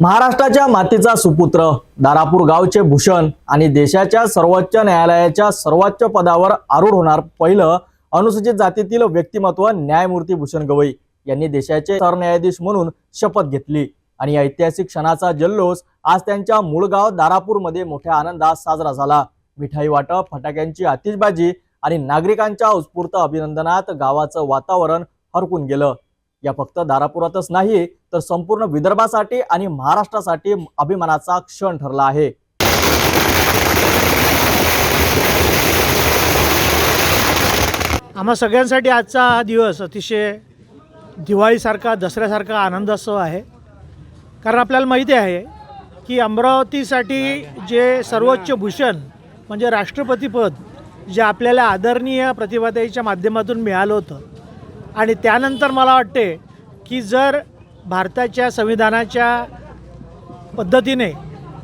महाराष्ट्राच्या मातीचा सुपुत्र दारापूर गावचे भूषण आणि देशाच्या सर्वोच्च न्यायालयाच्या सर्वोच्च पदावर आरूढ होणार पहिलं अनुसूचित जातीतील व्यक्तिमत्व न्यायमूर्ती भूषण गवई यांनी देशाचे सरन्यायाधीश म्हणून शपथ घेतली. आणि ऐतिहासिक क्षणाचा जल्लोष आज त्यांच्या मूळ गाव दारापूरमध्ये मोठ्या आनंदात साजरा झाला. मिठाई वाटप फटाक्यांची आतिषबाजी आणि नागरिकांच्या उत्स्फूर्त अभिनंदनात गावाचं वातावरण हरकून गेलं. या फक्त दारापुरातच नाही तर संपूर्ण विदर्भासाठी आणि महाराष्ट्रासाठी अभिमानाचा क्षण ठरला आहे. आम्हा सगळ्यांसाठी आजचा हा दिवस अतिशय दिवाळीसारखा दसऱ्यासारखा आनंदोत्सव आहे. कारण आपल्याला माहिती आहे की अमरावतीसाठी जे सर्वोच्च भूषण म्हणजे राष्ट्रपतीपद जे आपल्याला आदरणीय प्रतिभाताईच्या माध्यमातून मिळालं होतं आणि त्यानंतर मला वाटते की जर भारताच्या संविधानाच्या पद्धतीने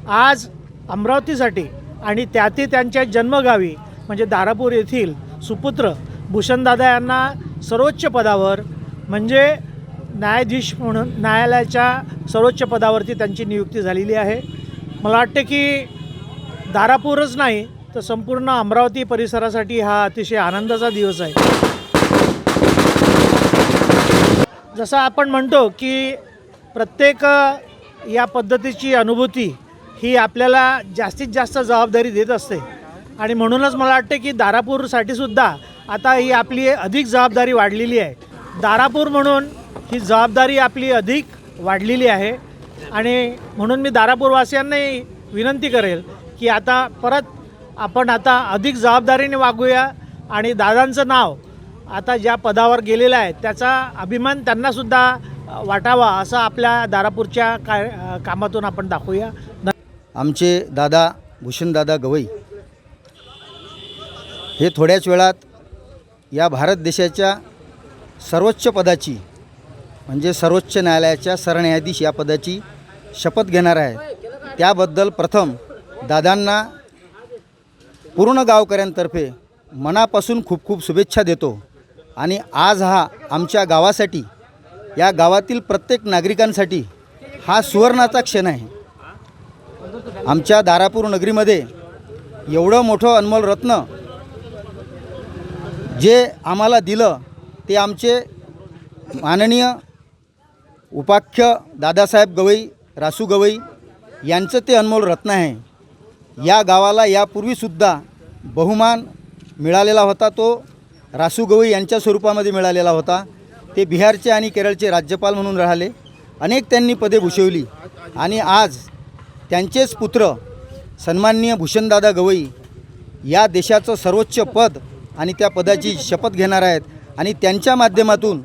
आज अमरावतीसाठी आणि त्यातही त्यांच्या जन्मगावी म्हणजे दारापूर येथील सुपुत्र भूषणदादा यांना सर्वोच्च पदावर म्हणजे न्यायाधीश म्हणून न्यायालयाच्या सर्वोच्च पदावरती त्यांची नियुक्ती झालेली आहे. मला वाटते की दारापूरच नाही तर संपूर्ण अमरावती परिसरासाठी हा अतिशय आनंदाचा दिवस आहे. जसं आपण म्हणतो की प्रत्येक या पद्धतीची अनुभूती ही आपल्याला जास्तीत जास्त जबाबदारी देत असते. आणि म्हणूनच मला वाटते की दारापूरसाठी सुद्धा आता ही आपली अधिक जबाबदारी वाढलेली आहे. दारापूर म्हणून ही जबाबदारी आपली अधिक वाढलेली आहे. आणि म्हणून मी दारापूरवासियांनाही विनंती करेल की आता परत आपण आता अधिक जबाबदारीने वागूया आणि दादांचं नाव आता ज्या पदावर गेलेला आहे त्याचा अभिमान त्यांनासुद्धा वाटावा असं आपल्या दारापूरच्या काय कामातून आपण दाखवूया. आमचे दादा भूषणदादा गवई हे थोड्याच वेळात या भारत देशाच्या सर्वोच्च पदाची म्हणजे सर्वोच्च न्यायालयाच्या सरन्यायाधीश या पदाची शपथ घेणार आहे. त्याबद्दल प्रथम दादांना पूर्ण गावकऱ्यांतर्फे मनापासून खूप खूप शुभेच्छा देतो. आणि आज हा आमच्या गावासाठी या गावातील प्रत्येक नागरिकांसाठी हा सुवर्णाचा क्षण आहे. आमच्या दारापूर नगरीमध्ये एवढं मोठं अनमोल रत्न जे आम्हाला दिलं ते आमचे माननीय उपाख्य दादासाहेब गवई रासू गवई यांचं ते अनमोल रत्न आहे. या गावाला यापूर्वीसुद्धा बहुमान मिळालेला होता तो रासू गवई यांच्या स्वरूपामध्ये मिळालेला होता. ते बिहारचे आणि केरळचे राज्यपाल म्हणून राहिले. अनेक त्यांनी पदे भूषवली. आणि आज त्यांचेच पुत्र सन्माननीय भूषणदादा गवई या देशाचं सर्वोच्च पद आणि त्या पदाची शपथ घेणार आहेत. आणि त्यांच्या माध्यमातून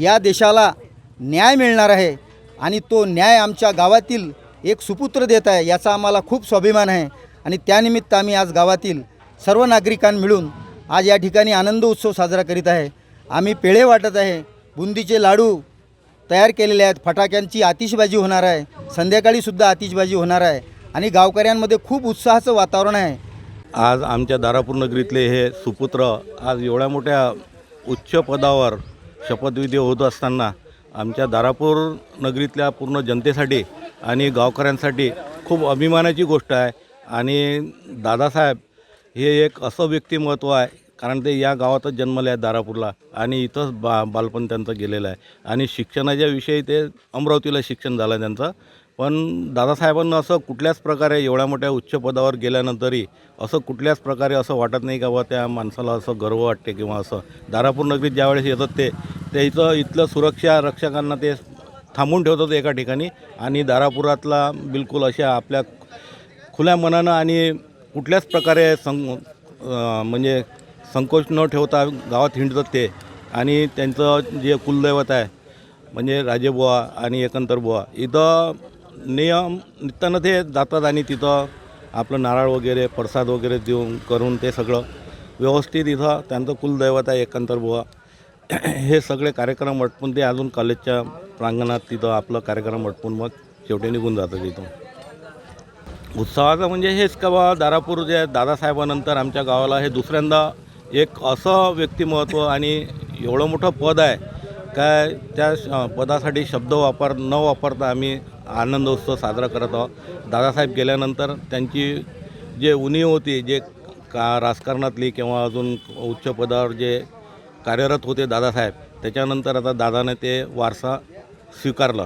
या देशाला न्याय मिळणार आहे. आणि तो न्याय आमच्या गावातील एक सुपुत्र देत आहे याचा आम्हाला खूप स्वाभिमान आहे. आणि त्यानिमित्त आम्ही आज गावातील सर्व नागरिकां मिळून आज या ठिकाणी आनंद उत्सव साजरा करीत आहे. आम्ही पेढे वाटत आहे. बुंदीचे लाडू तयार केलेले आहेत. फटाक्यांची आतिषबाजी होणार आहे. संध्याकाळीसुद्धा आतिषबाजी होणार आहे. आणि गावकऱ्यांमध्ये खूप उत्साहाचं वातावरण आहे. आज आमच्या दारापूर नगरीतले हे सुपुत्र आज एवढ्या मोठ्या उच्च पदावर शपथविधी होत असताना आमच्या दारापूर नगरीतल्या पूर्ण जनतेसाठी आणि गावकऱ्यांसाठी खूप अभिमानाची गोष्ट आहे. आणि दादासाहेब हे एक असं व्यक्तिमत्व आहे कारण ते या गावातच जन्मले आहेत दारापूरला आणि इथंच बा बालपण त्यांचं गेलेलं आहे. आणि शिक्षणाच्या विषयी ते अमरावतीला शिक्षण झालं त्यांचं. पण दादासाहेबांना असं कुठल्याच प्रकारे एवढ्या मोठ्या उच्च पदावर गेल्यानंतरही असं कुठल्याच प्रकारे असं वाटत नाही का बा त्या माणसाला असं गर्व वाटते किंवा असं. दारापूर नगरीत ज्यावेळेस येतात ते ते इथं इथलं सुरक्षा रक्षकांना ते थांबून ठेवतात एका ठिकाणी आणि दारापुरातला बिलकुल अशा आपल्या खुल्या मनानं आणि कुठल्याच प्रकारे सं म्हणजे संकोच न ठेवता गावात हिंडतात ते. आणि त्यांचं जे कुलदैवत आहे म्हणजे राजेबुवा आणि एकंतरबुवा इथं नियम निघताना ते जातात आणि तिथं आपलं नारळ वगैरे प्रसाद वगैरे देऊन करून ते सगळं व्यवस्थित इथं त्यांचं कुलदैवत आहे एकंतरबुवा हे सगळे कार्यक्रम अटपून ते अजून कॉलेजच्या प्रांगणात तिथं आपलं कार्यक्रम अटपून मग शेवटी निघून जातं तिथून उत्सवाचं म्हणजे हेच का बा दारापूर जे दादासाहेबानंतर आमच्या गावाला हे दुसऱ्यांदा एक असं व्यक्तिमत्व आणि एवढं मोठं पद आहे. काय त्या श- पदासाठी शब्द वापर न वापरता आम्ही आनंदोत्सव साजरा करत आहोत. दादासाहेब गेल्यानंतर त्यांची जे उणीव होती जे का राजकारणातली किंवा अजून उच्च पदावर जे कार्यरत होते दादासाहेब त्याच्यानंतर आता दादाने ते वारसा स्वीकारला.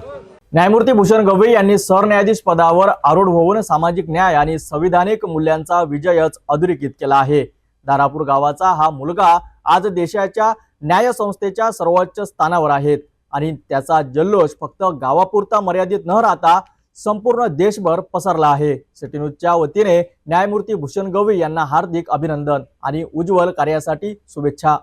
न्यायमूर्ती भूषण गवई यांनी सरन्यायाधीश पदावर आरूढ होऊन सामाजिक न्याय आणि संविधानिक मूल्यांचा विजयच अधोरेखित केला आहे. दारापूर गावाचा हा मुलगा आज देशाच्या न्यायसंस्थेच्या सर्वोच्च स्थानावर आहेत आणि त्याचा जल्लोष फक्त गावापुरता मर्यादित न राहता संपूर्ण देशभर पसरला आहे. सिटी न्यूजच्या वतीने न्यायमूर्ती भूषण गवई यांना हार्दिक अभिनंदन आणि उज्ज्वल कार्यासाठी शुभेच्छा.